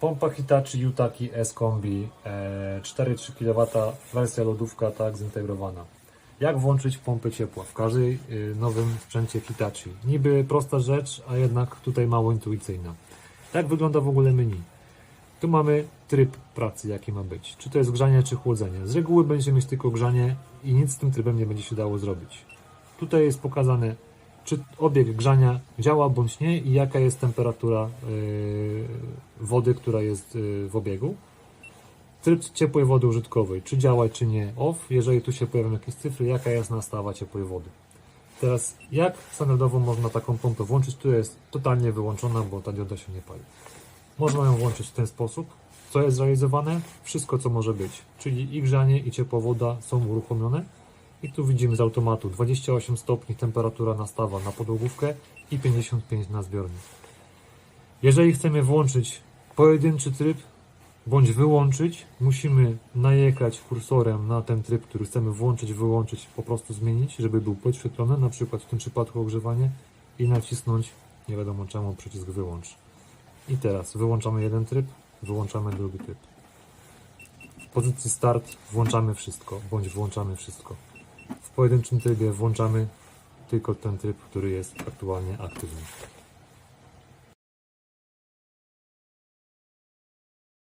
Pompa Hitachi Yutaki S Kombi e, 4,3 kW, wersja lodówka tak zintegrowana. Jak włączyć pompę ciepła w każdej y, nowym sprzęcie Hitachi? Niby prosta rzecz, a jednak tutaj mało intuicyjna. Jak wygląda w ogóle menu? Tu mamy tryb pracy, jaki ma być. Czy to jest grzanie, czy chłodzenie. Z reguły będzie mieć tylko grzanie i nic z tym trybem nie będzie się dało zrobić. Tutaj jest pokazane, czy obieg grzania działa bądź nie i jaka jest temperatura yy, wody, która jest yy, w obiegu. Tryb ciepłej wody użytkowej, czy działa, czy nie, off. Jeżeli tu się pojawią jakieś cyfry, jaka jest nastawa ciepłej wody. Teraz, jak standardowo można taką pompę włączyć? Tu jest totalnie wyłączona, bo ta dioda się nie pali. Można ją włączyć w ten sposób. Co jest zrealizowane? Wszystko, co może być. Czyli i grzanie, i ciepła woda są uruchomione. I tu widzimy z automatu 28 stopni temperatura nastawa na podłogówkę i 55 na zbiornik. Jeżeli chcemy włączyć pojedynczy tryb bądź wyłączyć, musimy najechać kursorem na ten tryb, który chcemy włączyć, wyłączyć, po prostu zmienić, żeby był podświetlony, na przykład w tym przypadku ogrzewanie i nacisnąć, nie wiadomo czemu, przycisk wyłącz. I teraz wyłączamy jeden tryb, wyłączamy drugi tryb. W pozycji start włączamy wszystko, bądź włączamy wszystko. W pojedynczym trybie włączamy tylko ten tryb, który jest aktualnie aktywny.